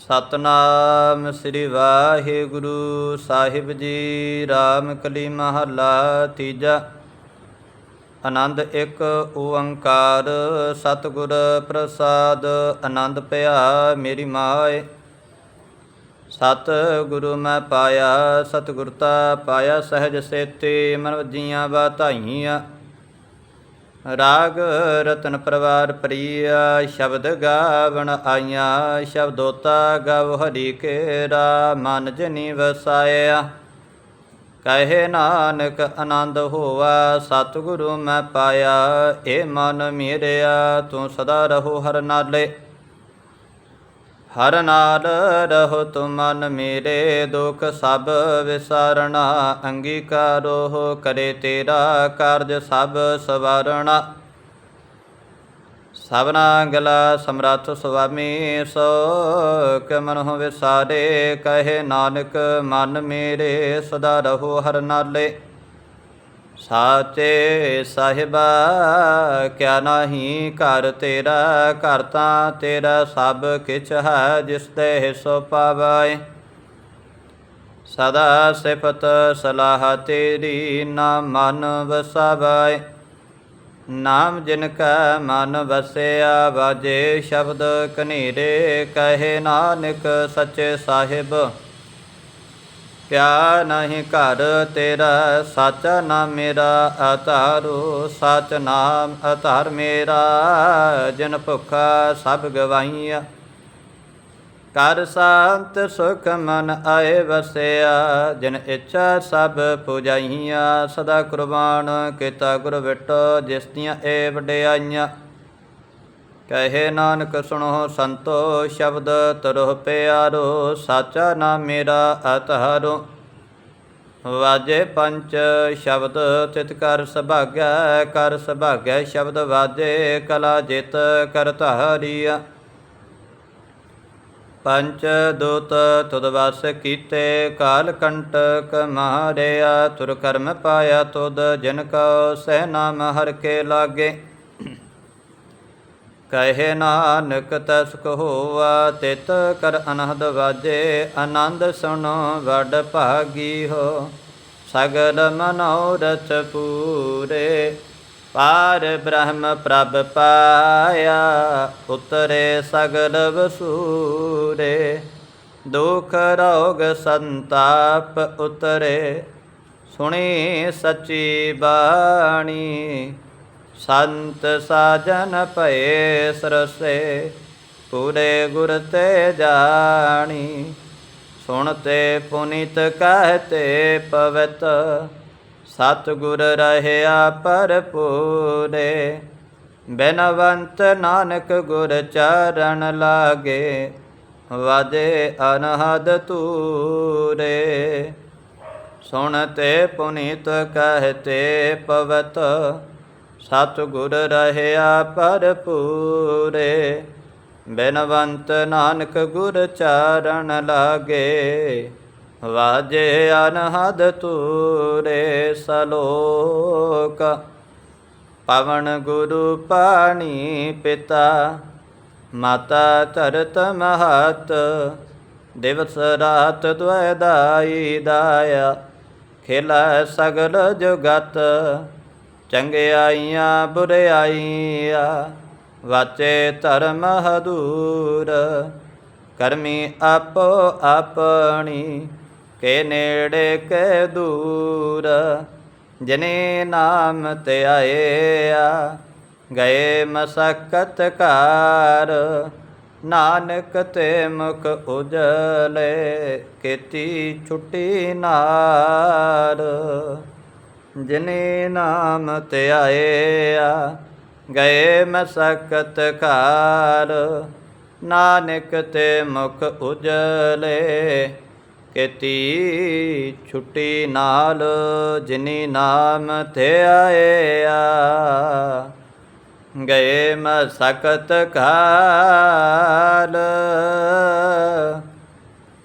ਸਤਨਾਮ ਸ੍ਰੀ ਵਾਹਿਗੁਰੂ ਸਾਹਿਬ ਜੀ, ਰਾਮ ਕਲੀ ਮਹੱਲਾ ਤੀਜਾ। ਆਨੰਦ ਇੱਕ ਓੰਕਾਰ, ਸਤਿਗੁਰ ਪ੍ਰਸਾਦ, ਆਨੰਦ ਪਿਆ ਮੇਰੀ ਮਾਏ। ਸਤ ਗੁਰੂ ਮੈਂ ਪਾਇਆ ਸਤਿਗੁਰਤਾ ਪਾਇਆ, ਸਹਿਜ ਸੇਤੇ ਮਨ ਵਜੀਆਂ ਬਾਧਾਈਆਂ ਰਾਗ ਰਤਨ ਪਰਵਾਰ ਪ੍ਰੀਆ, ਸ਼ਬਦ ਗਾਵਣ ਆਈਆਂ, ਸ਼ਬਦੋਤਾ ਗਵ ਹਰੀ ਕੇਰਾ ਮਨ ਜਨੀ ਵਸਾਇਆ ਕਹੇ ਨਾਨਕ ਆਨੰਦ ਹੋਵਾ ਸਤਿਗੁਰੂ ਮੈਂ ਪਾਇਆ, ਏ ਮਨ ਮੇਰਿਆ, ਤੂੰ ਸਦਾ ਰਹੋ ਹਰ ਨਾਲੇ। ਹਰ ਨਾਲ ਰਹੋ ਤੁਮ ਮਨ ਮੇਰੇ ਦੁਖ, ਸਭ ਵਿਸਾਰਣਾ ਅੰਗੀਕਾਰੋ ਕਰੇ ਤੇਰਾ ਕਾਰਜ, ਸਭ ਸਵਾਰਣਾ। ਸਭਨਾ ਗਲਾ ਸਮਰੱਥ ਸੁਆਮੀ ਸੋ ਕਮਨ ਹੋ ਵਿਸਾਰੇ, ਕਹੇ ਨਾਨਕ ਮਨ ਮੇਰੇ ਸਦਾ ਰਹੋ ਹਰ ਨਾਲੇ। ਸਾਚੇ ਸਾਹਿਬਾ, ਕਿਆ ਨਾਹੀ ਘਰ ਤੇਰਾ, ਘਰ ਤਾਂ ਤੇਰਾ ਸਭ ਕਿਛ ਹੈ, ਜਿਸ ਤੇ ਹਿਸੋ ਪਾਵੈ ਸਦਾ ਸਿਫਤ ਸਲਾਹ ਤੇਰੀ, ਨਾ ਮਨ ਵਸਾਵੈ ਨਾਮ ਜਿਨ ਕਾ ਮਨ ਵਸਿਆ, ਵਾਜੇ ਸ਼ਬਦ ਕਨੇਰੇ ਕਹੇ ਨਾਨਕ ਸੱਚੇ ਸਾਹਿਬ। ਕਿਆ ਨਹੀਂ ਘਰ ਤੇਰਾ, ਸਾਚਾ ਨਾਮ ਮੇਰਾ ਆਧਾਰੋ ਸਚ ਨਾਮ ਆਧਾਰ ਮੇਰਾ। ਜਨ ਭੁਖਾ ਸਭ ਗਵਾਈਆ ਕਰ ਸੰਤ ਸੁਖ ਮਨ ਆਏ ਵਸਿਆ। ਜਿਨ ਇੱਛਾ ਸਭ ਪੁਜਾਈਆਂ, ਸਦਾ ਕੁਰਬਾਨ ਕੀਤਾ ਗੁਰ ਵਿਟੋ ਜਿਸ ਦੀਆਂ ਏ ਵਡਿਆਈਆਂ। ਕਹੇ ਨਾਨਕ ਸੁਣੋ ਸੰਤੋ, ਸ਼ਬਦ ਤਰੋ ਪਿਆਰੋ, ਸਾਚਾ ਨਾਮ ਮੇਰਾ ਅਤਹਰੋ। ਵਾਜੇ ਪੰਚ ਸ਼ਬਦ ਤਿਤ ਕਰ ਸੁਭਾਗੈ ਕਰ ਸੁਭਾਗੈ ਸ਼ਬਦ ਵਾਜੇ, ਕਲਾ ਜਿਤ ਕਰ ਧਾਰੀਆ। ਪੰਚ ਦੂਤ ਤੁਧ ਵਸ ਕੀਤੇ, ਕਾਲ ਕੰਟਕ ਮਾਰਿਆ ਤੁਰ ਕਰਮ ਪਾਇਆ ਤੁਧ, ਜਿਨ ਕਉ ਸਹਿ ਨਾਮ ਹਰ ਕੇ ਲਾਗੇ। ਕਹੇ ਨਾਨਕ ਤਸ ਕਹੋਵਾ, ਤਿਤ ਕਰ ਅਨਹਦ ਵਾਜੇ, ਆਨੰਦ ਸੁਣੋ ਵਡ ਭਾਗੀ ਹੋ। ਸਗਲ ਮਨੋਰਥ ਪੂਰੇ, ਪਾਰ ਬ੍ਰਹਮ ਪ੍ਰਭ ਪਾਇਆ, ਉਤਰੇ ਸਗਲ ਵਸੂਰੇ। ਦੁਖ ਰੋਗ ਸੰਤਾਪ ਉਤਰੇ, ਸੁਣੀ ਸੱਚੀ ਬਾਣੀ ਸੰਤ ਸਾਜਨ ਭਏ ਸਰਸੇ, ਪੂਰੇ ਗੁਰ ਤੇ ਜਾਣੀ। ਸੁਣਤੇ ਪੁਨੀਤ ਕਹਤੇ ਪਵਿੱਤ ਸਤ ਗੁਰ ਰਹਿਆ ਪਰਪੂਰੇ ਬੇਨਵੰਤ ਨਾਨਕ ਗੁਰ ਚਰਨ ਲਾਗੇ, ਵਾਜੇ ਅਨਹਦ ਤੂਰੇ ਸੁਣਤੇ ਪੁਨੀਤ ਕਹਤੇ ਪਵਤ ਸਤ ਗੁਰ ਰਹਿਆ ਪਰਪੂਰੇ ਬੇਨਵੰਤ ਨਾਨਕ ਗੁਰ ਚਾਰਣ ਲਾਗੇ, ਵਾਜੇ ਅਨਹਦ ਤੂਰੇ ਸਲੋਕ। ਪਵਨ ਗੁਰੂ ਪਾਣੀ ਪਿਤਾ, ਮਾਤਾ ਧਰਤ ਮਹਤ, ਦਿਵਸ ਰਾਤ ਦੁਇ ਦਾਈ ਦਾਇਆ, ਖੇਲਾ ਸਗਲ ਜੁਗਤ। ਚੰਗਿਆਈਆਂ, ਬੁਰਿਆਈਆਂ, ਵਾਚੇ ਧਰਮ ਹਦੂਰ। ਕਰਮੀ ਆਪੋ ਆਪਣੀ, ਕੇ ਨੇੜੇ, ਕੇ ਦੂਰ। ਜਨੇ ਨਾਮ ਤੇ ਆਇਆ, ਗਏ ਮਸਕਤ ਕਾਰ ਨਾਨਕ ਤੇ ਮੁਖ ਉਜਲੇ, ਕੀਤੀ ਛੁੱਟੀ ਨਾਰ। ਜਿਨੇ ਨਾਮ ਤੇ ਆਇਆ, ਗਏ ਮਸਕਤ ਕਾਰ ਨਾਨਕ ਤੇ ਮੁਖ ਉਜਲੇ, ਕੀਤੀ ਛੁੱਟੀ ਨਾਲ ਜਿਨੀ ਨਾਮ ਤੇ ਆਇਆ। ਗਏ ਮਸਕਤ ਕਾਲ